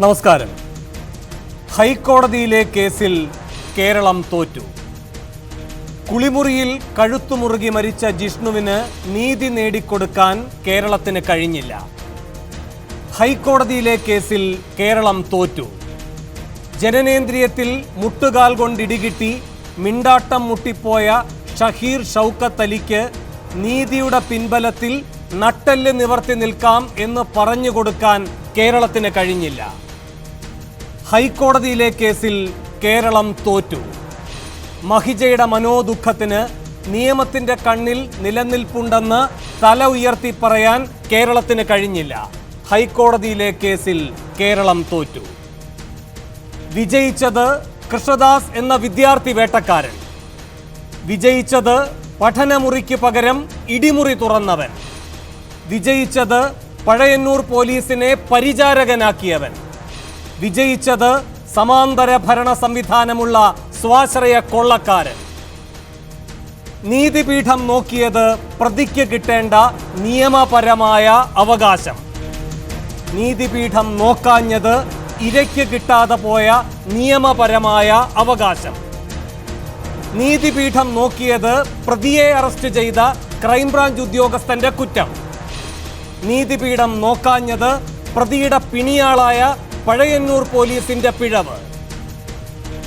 നമസ്കാരം. ഹൈക്കോടതിയിലെ കേസിൽ കേരളം തോറ്റു. കുളിമുറിയിൽ കഴുത്തുമുറുകി മരിച്ച ജിഷ്ണുവിന് നീതി നേടിക്കൊടുക്കാൻ കേരളത്തിന് കഴിഞ്ഞില്ല. ഹൈക്കോടതിയിലെ കേസിൽ കേരളം തോറ്റു. ജനനേന്ദ്രിയത്തിൽ മുട്ടുകാൽ കൊണ്ടിടികിട്ടി മിണ്ടാട്ടം മുട്ടിപ്പോയ ഷഹീർ ഷൗക്കത്ത് അലിക്ക് നീതിയുടെ പിൻബലത്തിൽ നട്ടെല്ല് നിവർത്തി നിൽക്കാം എന്ന് പറഞ്ഞു കൊടുക്കാൻ കേരളത്തിന് കഴിഞ്ഞില്ല. ഹൈക്കോടതിയിലെ കേസിൽ കേരളം തോറ്റു. മഹിജയുടെ മനോദുഃഖത്തിന് നിയമത്തിന്റെ കണ്ണിൽ നിലനിൽപ്പുണ്ടെന്ന് തല ഉയർത്തി പറയാൻ കേരളത്തിന് കഴിഞ്ഞില്ല. ഹൈക്കോടതിയിലെ കേസിൽ കേരളം തോറ്റു. വിജയിച്ചത് കൃഷ്ണദാസ് എന്ന വിദ്യാർത്ഥി വേട്ടക്കാരൻ. വിജയിച്ചത് പഠനമുറിക്ക് പകരം ഇടിമുറി തുറന്നവൻ. വിജയിച്ചത് പഴയന്നൂർ പോലീസിനെ പരിചാരകനാക്കിയവൻ. വിജയിച്ചത് സമാന്തര ഭരണ സംവിധാനമുള്ള സ്വാശ്രയ കൊള്ളക്കാരൻ. നീതിപീഠം നോക്കിയത് പ്രതിക്ക് കിട്ടേണ്ട നിയമപരമായ അവകാശം. നീതിപീഠം നോക്കാഞ്ഞത് ഇരയ്ക്ക് കിട്ടാതെ പോയ നിയമപരമായ അവകാശം. നീതിപീഠം നോക്കിയത് പ്രതിയെ അറസ്റ്റ് ചെയ്ത ക്രൈംബ്രാഞ്ച് ഉദ്യോഗസ്ഥന്റെ കുറ്റം. നീതിപീഠം നോക്കാഞ്ഞത് പ്രതിയുടെ പിണിയാളായ പഴയന്നൂർ പോലീസിന്റെ പിഴവ്.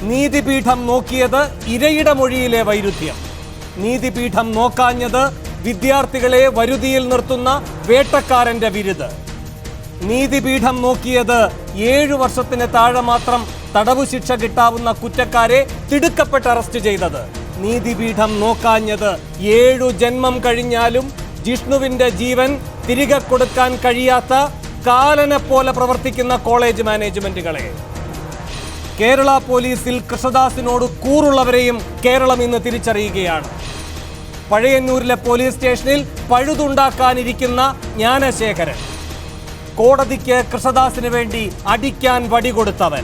നീതിപീഠം നോക്കിയത് ഇരയുടെ മൊഴിയിലെ വൈരുദ്ധ്യം. നീതിപീഠം നോക്കാഞ്ഞത് വിദ്യാർത്ഥികളെ വരുതിയിൽ നിർത്തുന്ന വേട്ടക്കാരന്റെ വിരുത്. നീതിപീഠം നോക്കിയത് ഏഴു വർഷത്തിന് താഴെ മാത്രം തടവു ശിക്ഷ കിട്ടാവുന്ന കുറ്റക്കാരെ തിടുക്കപ്പെട്ട് അറസ്റ്റ് ചെയ്തത്. നീതിപീഠം നോക്കാഞ്ഞത് ഏഴു ജന്മം കഴിഞ്ഞാലും ജിഷ്ണുവിന്റെ ജീവൻ തിരികെ കൊടുക്കാൻ കഴിയാത്ത കാലനെ പോലെ പ്രവർത്തിക്കുന്ന കോളേജ് മാനേജ്മെന്റുകളെ. കേരള പോലീസിൽ കൃഷ്ണദാസിനോട് കൂറുള്ളവരെയും കേരളം ഇന്ന് തിരിച്ചറിയുകയാണ്. പഴയന്നൂരിലെ പോലീസ് സ്റ്റേഷനിൽ പഴുതുണ്ടാക്കാനിരിക്കുന്ന ജ്ഞാനശേഖരൻ. കോടതിക്ക് കൃഷ്ണദാസിന് വേണ്ടി അടിക്കാൻ വടി കൊടുത്തവൻ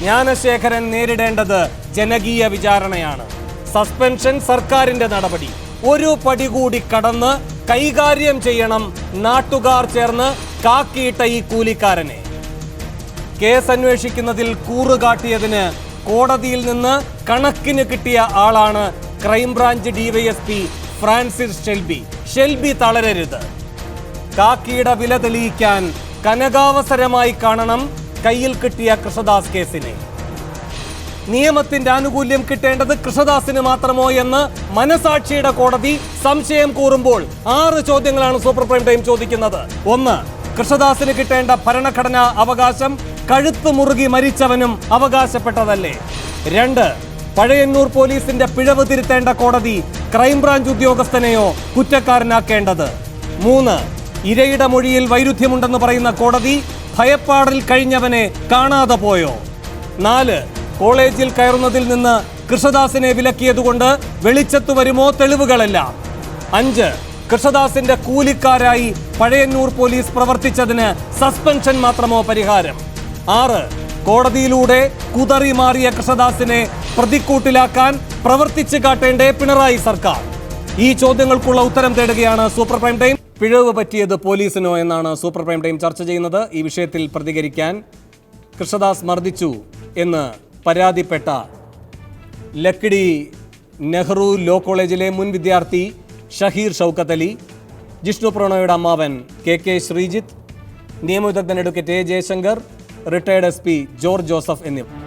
ജ്ഞാനശേഖരൻ നേരിടേണ്ടത് ജനകീയ വിചാരണയാണ്. സസ്പെൻഷൻ സർക്കാരിന്റെ നടപടി. ഒരു പടി കൂടി കടന്ന് കൈകാര്യം ചെയ്യണം നാട്ടുകാർ ചേർന്ന് കാക്കിയിട്ട ഈ കൂലിക്കാരനെ. കേസ് അന്വേഷിക്കുന്നതിൽ കൂറുകാട്ടിയതിന് കോടതിയിൽ നിന്ന് കണക്കിന് കിട്ടിയ ആളാണ് crime branch DYSP Francis Shelby. Shelby തളരരുത്. കാക്കിയുടെ വില തെളിയിക്കാൻ കനകാവസരമായി കാണണം കയ്യിൽ കിട്ടിയ കൃഷദാസ് കേസിനെ. നിയമത്തിന്റെ ആനുകൂല്യം കിട്ടേണ്ടത് കൃഷദാസിന് മാത്രമോ എന്ന് മനസാക്ഷിയുടെ കോടതി സംശയം കൂറുമ്പോൾ ആറ് ചോദ്യങ്ങളാണ് സൂപ്പർ പ്രൈം ടൈം ചോദിക്കുന്നത്. ഒന്ന് കൃഷദാസിന് കിട്ടേണ്ട ഭരണഘടനാ അവകാശം കഴുത്ത് മുറുകി മരിച്ചവനും അവകാശപ്പെട്ടതല്ലേ? രണ്ട് പഴയന്നൂർ പോലീസിന്റെ പിഴവ് തിരുത്തേണ്ട കോടതി ക്രൈംബ്രാഞ്ച് ഉദ്യോഗസ്ഥനെയോ കുറ്റക്കാരനാക്കേണ്ടത്? മൂന്ന് ഇരയുടെ മൊഴിയിൽ വൈരുദ്ധ്യമുണ്ടെന്ന് പറയുന്ന കോടതി ഭയപ്പാടിൽ കഴിഞ്ഞവനെ കാണാതെ പോയോ? നാല് കോളേജിൽ കയറുന്നതിൽ നിന്ന് കൃഷദാസിനെ വിലക്കിയതുകൊണ്ട് വെളിച്ചത്തു വരുമോ തെളിവുകളെല്ലാം? അഞ്ച് കൃഷദാസിന്റെ കൂലിക്കാരായി പഴയന്നൂർ പോലീസ് പ്രവർത്തിച്ചതിന് സസ്പെൻഷൻ മാത്രമോ പരിഹാരം? ആറ് കോടതിയിലൂടെ കുതറി മാറിയ കൃഷദാസിനെ പ്രതിക്കൂട്ടിലാക്കാൻ പ്രവർത്തിച്ചു കാട്ടേണ്ടേ പിണറായി സർക്കാർ? ഈ ചോദ്യങ്ങൾക്കുള്ള ഉത്തരം തേടുകയാണ് സൂപ്പർ പ്രൈം ടൈം. പിഴവ് പറ്റിയത് പോലീസിനോ എന്നാണ് സൂപ്പർ പ്രൈം ടൈം ചർച്ച ചെയ്യുന്നത്. ഈ വിഷയത്തിൽ പ്രതികരിക്കാൻ കൃഷ്ണദാസ് മർദ്ദിച്ചു എന്ന് പരാതിപ്പെട്ട ലക്കിടി നെഹ്റു ലോ കോളേജിലെ മുൻ വിദ്യാർത്ഥി ഷഹീർ ഷൗക്കത്ത് അലി ജിഷ്ണു പ്രണോയുടെ അമ്മാവൻ K K Sreejith നിയമവിദഗ്ധൻ advocate A Jayashankar retired S P George Joseph എന്നിവർ.